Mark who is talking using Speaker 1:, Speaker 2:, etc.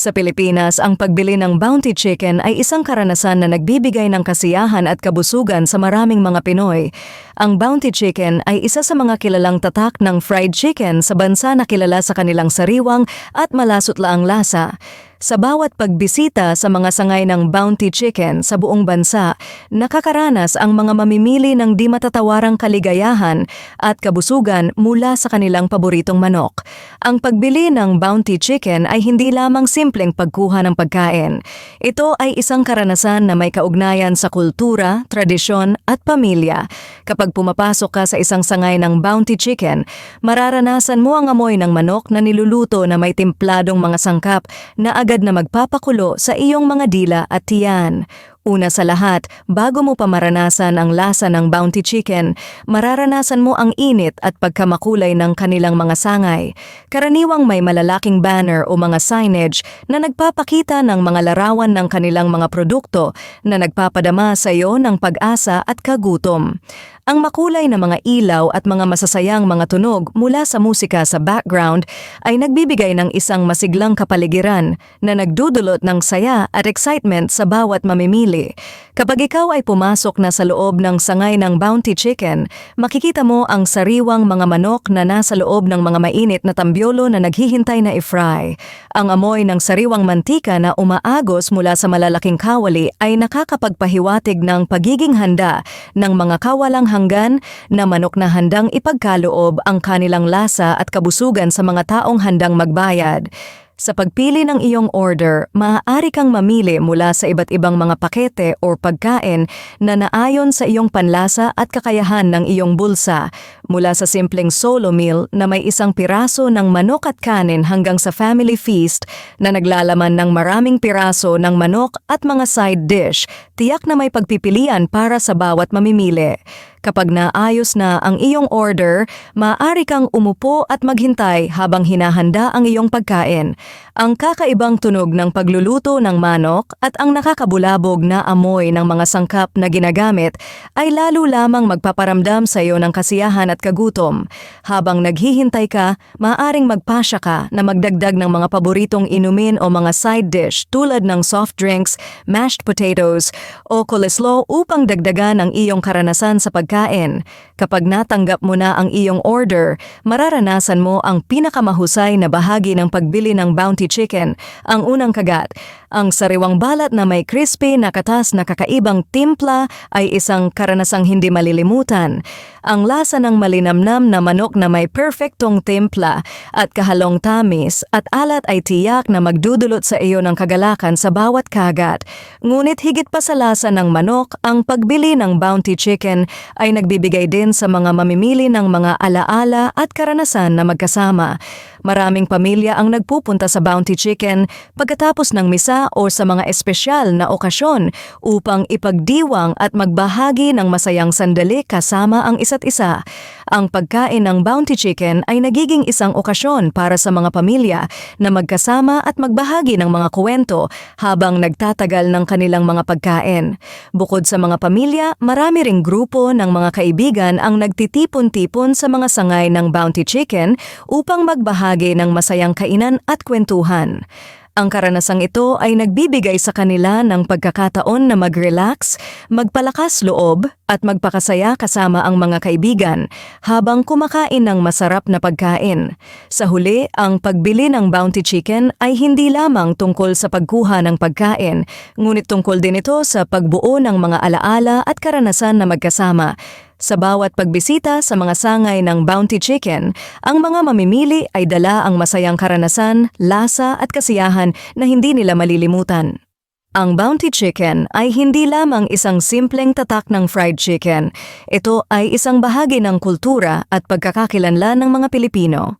Speaker 1: Sa Pilipinas, ang pagbili ng Bounty Chicken ay isang karanasan na nagbibigay ng kasiyahan at kabusugan sa maraming mga Pinoy. Ang Bounty Chicken ay isa sa mga kilalang tatak ng fried chicken sa bansa na kilala sa kanilang sariwang at malasutlaang lasa. Sa bawat pagbisita sa mga sangay ng Bounty Chicken sa buong bansa, nakakaranas ang mga mamimili ng di matatawarang kaligayahan at kabusugan mula sa kanilang paboritong manok. Ang pagbili ng Bounty Chicken ay hindi lamang simpleng pagkuha ng pagkain. Ito ay isang karanasan na may kaugnayan sa kultura, tradisyon at pamilya. Kapag pumapasok ka sa isang sangay ng Bounty Chicken, mararanasan mo ang amoy ng manok na niluluto na may timpladong mga sangkap na agad na magpapakulo sa iyong mga dila at tiyan. Una sa lahat, bago mo pa maranasan ang lasa ng Bounty Chicken, mararanasan mo ang init at pagkamakulay ng kanilang mga sangay. Karaniwang may malalaking banner o mga signage na nagpapakita ng mga larawan ng kanilang mga produkto na nagpapadama sa iyo ng pag-asa at kagutom. Ang makulay na mga ilaw at mga masasayang mga tunog mula sa musika sa background ay nagbibigay ng isang masiglang kapaligiran na nagdudulot ng saya at excitement sa bawat mamimili. Kapag ikaw ay pumasok na sa loob ng sangay ng Bounty Chicken, makikita mo ang sariwang mga manok na nasa loob ng mga mainit na tambyolo na naghihintay na i-fry. Ang amoy ng sariwang mantika na umaagos mula sa malalaking kawali ay nakakapagpahiwatig ng pagiging handa ng mga kawalang hanggan na manok na handang ipagkaloob ang kanilang lasa at kabusugan sa mga taong handang magbayad. Sa pagpili ng iyong order, maaari kang mamili mula sa iba't ibang mga pakete o pagkain na naayon sa iyong panlasa at kakayahan ng iyong bulsa, mula sa simpleng solo meal na may isang piraso ng manok at kanin hanggang sa family feast na naglalaman ng maraming piraso ng manok at mga side dish, tiyak na may pagpipilian para sa bawat mamimili. Kapag naayos na ang iyong order, maaari kang umupo at maghintay habang hinahanda ang iyong pagkain. Ang kakaibang tunog ng pagluluto ng manok at ang nakakabulabog na amoy ng mga sangkap na ginagamit ay lalo lamang magpaparamdam sa iyo ng kasiyahan at kagutom. Habang naghihintay ka, maaaring magpasya ka na magdagdag ng mga paboritong inumin o mga side dish tulad ng soft drinks, mashed potatoes o coleslaw upang dagdagan ang iyong karanasan sa pagkain. Kapag natanggap mo na ang iyong order, mararanasan mo ang pinakamahusay na bahagi ng pagbili ng Bounty Chicken, ang unang kagat. Ang sariwang balat na may crispy na katas na kakaibang timpla ay isang karanasang hindi malilimutan. Ang lasa ng malinamnam na manok na may perfectong timpla at kahalong tamis at alat ay tiyak na magdudulot sa iyo ng kagalakan sa bawat kagat. Ngunit higit pa sa lasa ng manok, ang pagbili ng Bounty Chicken ay nagbibigay din sa mga mamimili ng mga alaala at karanasan na magkasama. Maraming pamilya ang nagpupunta sa Bounty Chicken pagkatapos ng misa o sa mga espesyal na okasyon upang ipagdiwang at magbahagi ng masayang sandali kasama ang isa't isa. Ang pagkain ng Bounty Chicken ay nagiging isang okasyon para sa mga pamilya na magkasama at magbahagi ng mga kwento habang nagtatagal ng kanilang mga pagkain. Bukod sa mga pamilya, marami ring grupo ng mga kaibigan ang nagtitipon-tipon sa mga sangay ng Bounty Chicken upang magbahagi ng masayang kainan at kwentuhan. Ang karanasang ito ay nagbibigay sa kanila ng pagkakataon na mag-relax, magpalakas loob at magpakasaya kasama ang mga kaibigan habang kumakain ng masarap na pagkain. Sa huli, ang pagbili ng Bounty Chicken ay hindi lamang tungkol sa pagkuha ng pagkain, ngunit tungkol din ito sa pagbuo ng mga alaala at karanasan na magkasama. Sa bawat pagbisita sa mga sangay ng Bounty Chicken, ang mga mamimili ay dala ang masayang karanasan, lasa at kasiyahan na hindi nila malilimutan. Ang Bounty Chicken ay hindi lamang isang simpleng tatak ng fried chicken. Ito ay isang bahagi ng kultura at pagkakakilanlan ng mga Pilipino.